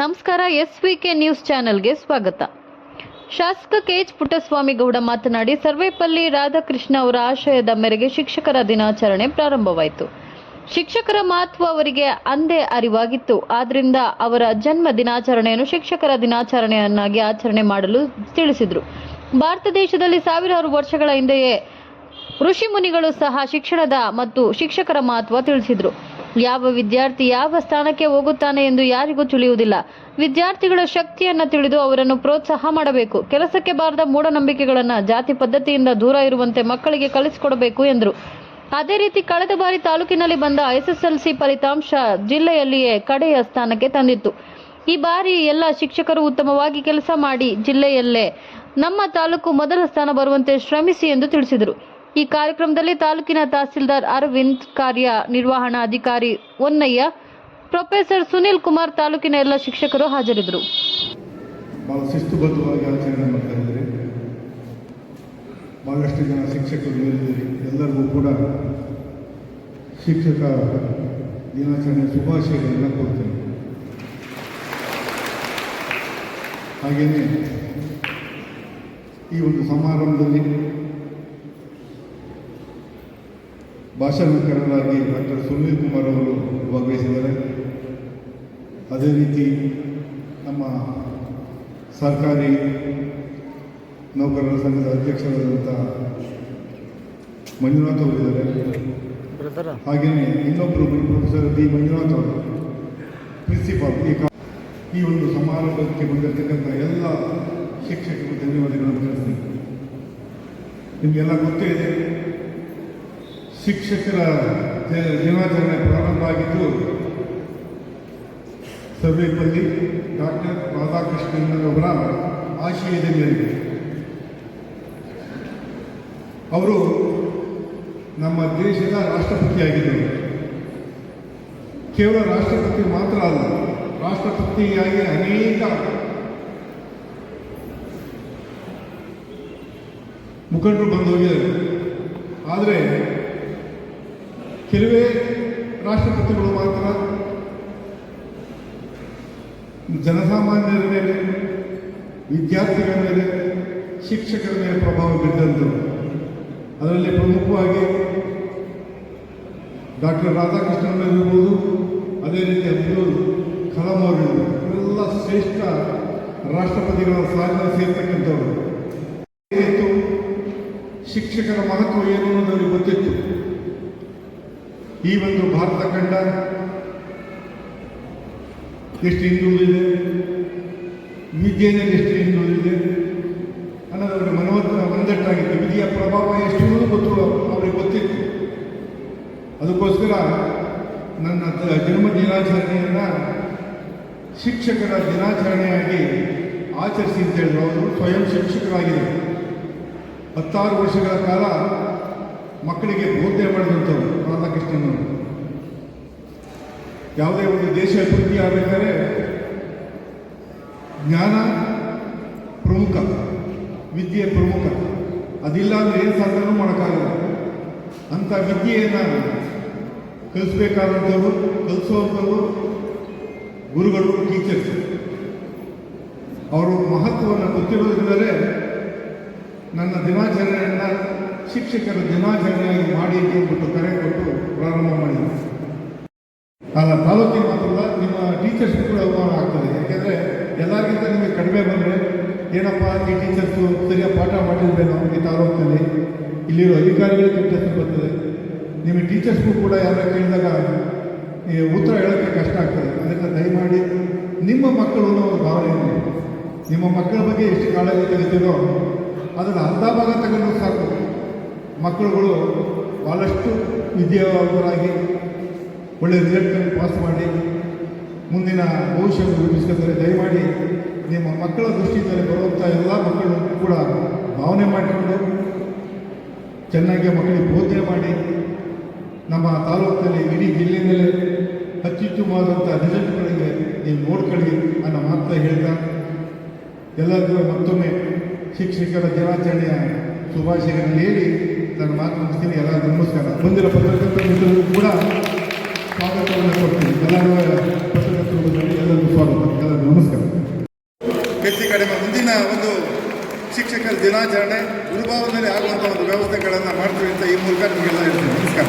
ನಮಸ್ಕಾರ S V K news ಚಾನೆಲ್ಗೆ ಸ್ವಾಗತ. ಶಾಸಕ ಕೆಎಚ್ ಪುಟ್ಟಸ್ವಾಮಿ ಗೌಡ ಮಾತನಾಡಿ, ಸರ್ವೇಪಲ್ಲಿ ರಾಧಾಕೃಷ್ಣ ಅವರ ಆಶಯದ ಮೇರೆಗೆ ಶಿಕ್ಷಕರ ದಿನಾಚರಣೆ ಪ್ರಾರಂಭವಾಯಿತು. ಶಿಕ್ಷಕರ ಮಹತ್ವ ಅವರಿಗೆ ಅಂದೇ ಅರಿವಾಗಿತ್ತು. ಆದ್ದರಿಂದ ಅವರ ಜನ್ಮ ದಿನಾಚರಣೆಯನ್ನು ಶಿಕ್ಷಕರ ದಿನಾಚರಣೆಯನ್ನಾಗಿ ಆಚರಣೆ ಮಾಡಲು ತಿಳಿಸಿದರು. ಭಾರತ ದೇಶದಲ್ಲಿ ಸಾವಿರಾರು ವರ್ಷಗಳ ಹಿಂದೆಯೇ ಋಷಿ ಮುನಿಗಳು ಸಹ ಶಿಕ್ಷಣದ ಮತ್ತು ಶಿಕ್ಷಕರ ಮಹತ್ವ ತಿಳಿಸಿದ್ರು. ಯಾವ ವಿದ್ಯಾರ್ಥಿ ಯಾವ ಸ್ಥಾನಕ್ಕೆ ಹೋಗುತ್ತಾನೆ ಎಂದು ಯಾರಿಗೂ ತಿಳಿಯುವುದಿಲ್ಲ. ವಿದ್ಯಾರ್ಥಿಗಳ ಶಕ್ತಿಯನ್ನ ತಿಳಿದು ಅವರನ್ನು ಪ್ರೋತ್ಸಾಹ ಮಾಡಬೇಕು. ಕೆಲಸಕ್ಕೆ ಬಾರದ ಮೂಢನಂಬಿಕೆಗಳನ್ನ ಜಾತಿ ಪದ್ಧತಿಯಿಂದ ದೂರ ಇರುವಂತೆ ಮಕ್ಕಳಿಗೆ ಕಲಿಸಿಕೊಡಬೇಕು ಎಂದರು. ಅದೇ ರೀತಿ ಕಳೆದ ಬಾರಿ ತಾಲೂಕಿನಲ್ಲಿ ಬಂದ ಎಸ್ಎಸ್ಎಲ್ಸಿ ಫಲಿತಾಂಶ ಜಿಲ್ಲೆಯಲ್ಲಿಯೇ ಕಡೆಯ ಸ್ಥಾನಕ್ಕೆ ತಂದಿತ್ತು. ಈ ಬಾರಿ ಎಲ್ಲ ಶಿಕ್ಷಕರು ಉತ್ತಮವಾಗಿ ಕೆಲಸ ಮಾಡಿ ಜಿಲ್ಲೆಯಲ್ಲೇ ನಮ್ಮ ತಾಲೂಕು ಮೊದಲ ಸ್ಥಾನ ಬರುವಂತೆ ಶ್ರಮಿಸಿ ಎಂದು ತಿಳಿಸಿದರು. ಈ ಕಾರ್ಯಕ್ರಮದಲ್ಲಿ ತಾಲೂಕಿನ ತಹಸೀಲ್ದಾರ್ ಅರವಿಂದ್ ಕಾರ್ಯ ನಿರ್ವಹಣಾ ಅಧಿಕಾರಿ ಹೊನ್ನಯ್ಯ, ಪ್ರೊಫೆಸರ್ ಸುನಿಲ್ ಕುಮಾರ್ ತಾಲೂಕಿನ ಎಲ್ಲ ಶಿಕ್ಷಕರು ಹಾಜರಿದ್ದರು. ಬಹಳ ಶಿಸ್ತುಬದ್ಧವಾಗಿ ಆಚರಣೆ ಮಾಡ್ತಾ ಇದ್ದಾರೆ. ಭಾಳಷ್ಟು ಜನ ಶಿಕ್ಷಕರು ಇಲ್ಲಿ ಎಲ್ಲರಿಗೂ ಕೂಡ ಶಿಕ್ಷಕ ದಿನಾಚರಣೆ ಶುಭಾಶಯಗಳನ್ನು ಕೊಡ್ತೇನೆ ಹಾಗೆಯೇ ಈ ಒಂದು ಸಮಾರಂಭದಲ್ಲಿ ಭಾಷಣಕಾರರಾಗಿ ಡಾಕ್ಟರ್ ಸುನೀಲ್ ಕುಮಾರ್ ಅವರು ಭಾಗವಹಿಸಿದ್ದಾರೆ. ಅದೇ ರೀತಿ ನಮ್ಮ ಸರ್ಕಾರಿ ನೌಕರರ ಸಂಘದ ಅಧ್ಯಕ್ಷರಾದಂಥ ಮಂಜುನಾಥ್ ಅವರಿದ್ದಾರೆ ಹಾಗೆಯೇ ಇನ್ನೊಬ್ಬರು ಪ್ರೊಫೆಸರ್ ಡಿ. ಮಂಜುನಾಥ್ ಅವರು ಪ್ರಿನ್ಸಿಪಾಲ್ ಈ ಒಂದು ಸಮಾರಂಭಕ್ಕೆ ಬಂದಿರತಕ್ಕಂಥ ಎಲ್ಲ ಶಿಕ್ಷಕರು ಧನ್ಯವಾದಗಳನ್ನು ತಿಳಿಸ್ತೀನಿ. ನಿಮಗೆಲ್ಲ ಗೊತ್ತೇ ಇದೆ ಶಿಕ್ಷಕರ ದಿನಾಚರಣೆ ಪ್ರಾರಂಭ ಆಗಿದ್ದು ಸಮೀಪದಲ್ಲಿ ಡಾಕ್ಟರ್ ರಾಧಾಕೃಷ್ಣನ್ ಅವರ ಆಶಯದ ಮೇರೆಗೆ ಅವರು ನಮ್ಮ ದೇಶದ ರಾಷ್ಟ್ರಪತಿಯಾಗಿದ್ದರು. ಕೇವಲ ರಾಷ್ಟ್ರಪತಿ ಮಾತ್ರ ಅಲ್ಲ, ರಾಷ್ಟ್ರಪತಿಯಾಗಿ ಅನೇಕ ಮುಖಂಡರು ಬಂದು ಹೋಗಿದ್ದಾರೆ. ಆದರೆ ಕೆಲವೇ ರಾಷ್ಟ್ರಪತಿಗಳು ಮಾತ್ರ ಜನಸಾಮಾನ್ಯರ ಮೇಲೆ, ವಿದ್ಯಾರ್ಥಿಗಳ ಮೇಲೆ, ಶಿಕ್ಷಕರ ಮೇಲೆ ಪ್ರಭಾವ ಬೀರಿದಂಥವು ಅದರಲ್ಲಿ ಪ್ರಮುಖವಾಗಿ ಡಾಕ್ಟರ್ ರಾಧಾಕೃಷ್ಣನ್ ಇರ್ಬೋದು, ಅದೇ ರೀತಿ ಅಬ್ದುಲ್ ಕಲಾಂ ಅವರು. ಇವರೆಲ್ಲ ಶ್ರೇಷ್ಠ ರಾಷ್ಟ್ರಪತಿಗಳ ಸಾಧನೆ ಸೇರ್ತಕ್ಕಂಥವ್ರು. ಶಿಕ್ಷಕರ ಮಹತ್ವ ಏನು ಅನ್ನೋದು ಅವರಿಗೆ ಗೊತ್ತಿತ್ತು. ಈ ಒಂದು ಭಾರತ ಖಂಡ ಎಷ್ಟು ಹಿಂದುಳಿದಿದೆ, ವಿದ್ಯೆಯಲ್ಲಿ ಎಷ್ಟು ಹಿಂದುಳಿದಿದೆ ಅವರಿಗೆ ಮನವತ್ತ ಒಂದಟ್ಟಾಗಿತ್ತು ವಿಧಿಯ ಪ್ರಭಾವ ಎಷ್ಟು ಗೊತ್ತು ಅವರಿಗೆ ಗೊತ್ತಿತ್ತು. ಅದಕ್ಕೋಸ್ಕರ ನನ್ನ ಜನ್ಮ ದಿನಾಚರಣೆಯನ್ನು ಶಿಕ್ಷಕರ ದಿನಾಚರಣೆಯಾಗಿ ಆಚರಿಸಿ ಅಂತ ಹೇಳಿದ್ರು. ಅವರು ಸ್ವಯಂ ಶಿಕ್ಷಕರಾಗಿದ್ದರು. ಹತ್ತಾರು ವರ್ಷಗಳ ಕಾಲ ಮಕ್ಕಳಿಗೆ ಬೋಧನೆ ಮಾಡಿದಂಥವ್ರು ರಾಧಾಕೃಷ್ಣನವರು ಯಾವುದೇ ಒಂದು ದೇಶ ಅಭಿವೃದ್ಧಿ ಆಗಬೇಕಾದ್ರೆ ಜ್ಞಾನ ಪ್ರಮುಖ, ವಿದ್ಯೆ ಪ್ರಮುಖ. ಅದಿಲ್ಲ ಅಂದರೆ ಏನು ಸಾಧನೂ ಮಾಡೋಕ್ಕಾಗಲ್ಲ. ಅಂಥ ವಿದ್ಯೆಯನ್ನು ಕಲಿಸ್ಬೇಕಾದಂಥವ್ರು, ಕಲಿಸುವಂಥವ್ರು ಗುರುಗಳು ಟೀಚರ್ಸ್ ಅವರು ಮಹತ್ವವನ್ನು ಗೊತ್ತಿರೋದ್ರಿಂದಲೇ ನನ್ನ ದಿನಾಚರಣೆಯನ್ನು ಶಿಕ್ಷಕರ ದಿನಾಚರಣೆಯಾಗಿ ಮಾಡಿ ಅಂತ ಹೇಳ್ಬಿಟ್ಟು ಕರೆ ಕೊಟ್ಟು ಪ್ರಾರಂಭ ಮಾಡಿದ್ರು. ಅಲ್ಲ ತಾಲೂಕಿಗೆ ಮಾತ್ರ ನಿಮ್ಮ ಟೀಚರ್ಸ್ ಕೂಡ ಅವಮಾನ ಆಗ್ತದೆ ಯಾಕೆಂದರೆ ಎಲ್ಲರಿಗಿಂತ ನಿಮಗೆ ಕಡಿಮೆ ಬಂದರೆ, ಏನಪ್ಪ, ಈ ಟೀಚರ್ಸು ಸರಿಯಾಗಿ ಪಾಠ ಮಾಡಿರ್ಬೇಕು ಈ ತಾಲೂಕಿನಲ್ಲಿ? ಇಲ್ಲಿರೋ ಅಧಿಕಾರಿಗಳಿಗೆ ಹೆಸರು ಬರ್ತದೆ. ನಿಮ್ಮ ಟೀಚರ್ಸ್ಗೂ ಕೂಡ ಯಾರು ಕೇಳಿದಾಗ ಉತ್ತರ ಹೇಳೋಕ್ಕೆ ಕಷ್ಟ ಆಗ್ತದೆ. ಅದಕ್ಕೆ ದಯಮಾಡಿ ನಿಮ್ಮ ಮಕ್ಕಳು ಒಂದು ಭಾವನೆ. ನಿಮ್ಮ ಮಕ್ಕಳ ಬಗ್ಗೆ ಎಷ್ಟು ಕಾಳಜಿ ತೆಗಿತೀರೋ, ಅದನ್ನು ಅರ್ಧ ಭಾಗ ತಗೊಂಡು ಸಾಕು. ಮಕ್ಕಳುಗಳು ಭಾಳಷ್ಟು ವಿದ್ಯಾವಂತರಾಗಿ ಒಳ್ಳೆ ರಿಸಲ್ಟನ್ನು ಪಾಸ್ ಮಾಡಿ ಮುಂದಿನ ಭವಿಷ್ಯವನ್ನು ರೂಪಿಸ್ಕೊಂಡರೆ ದಯಮಾಡಿ ನಿಮ್ಮ ಮಕ್ಕಳ ದೃಷ್ಟಿಯಿಂದ ಬರುವಂಥ ಎಲ್ಲ ಮಕ್ಕಳು ಕೂಡ ಭಾವನೆ ಮಾಡಿಕೊಂಡು ಚೆನ್ನಾಗಿ ಮಕ್ಕಳಿಗೆ ಬೋಧನೆ ಮಾಡಿ ನಮ್ಮ ತಾಲೂಕಿನಲ್ಲಿ ಇಡೀ ಜಿಲ್ಲೆಯಲ್ಲೇ ಅತ್ಯುತ್ತಮವಾದಂಥ ರಿಸಲ್ಟ್ಗಳಿಗೆ ನೀವು ನೋಡ್ಕೊಳ್ಳಿ ಅನ್ನೋ ಮಾತ್ರ ಹೇಳ್ತಾ ಎಲ್ಲರಿಗೂ ಮತ್ತೊಮ್ಮೆ ಶಿಕ್ಷಕರ ದಿನಾಚರಣೆಯ ಶುಭಾಶಯಗಳನ್ನು ಹೇಳಿ ನನ್ನ ಮಾತು ಮುಗಿಸ್ತೀನಿ ಎಲ್ಲ ನಮಸ್ಕಾರ. ಬಂದಿರೋ ಪತ್ರಕರ್ತ ಮಿತ್ರರಿಗೂ ಕೂಡ ಸ್ವಾಗತವನ್ನು ಕೊಡ್ತೀನಿ. ಎಲ್ಲರೂ ಪತ್ರಕರ್ತ ಸಂದರ್ಭದಲ್ಲಿ ಎಲ್ಲರಿಗೂ ಸ್ವಾಗತ. ಎಲ್ಲರಿಗೂ ನಮಸ್ಕಾರ. ಹೆಚ್ಚು ಕಡಿಮೆ ಮುಂದಿನ ಒಂದು ಶಿಕ್ಷಕರ ದಿನಾಚರಣೆ, ಗುರುಭಾವದಲ್ಲಿ ಆಗುವಂಥ ಒಂದು ವ್ಯವಸ್ಥೆಗಳನ್ನು ಮಾಡ್ತೀವಿ ಅಂತ ಈ ಮೂಲಕ ನಿಮಗೆಲ್ಲ ಹೇಳ್ತೀನಿ. ನಮಸ್ಕಾರ.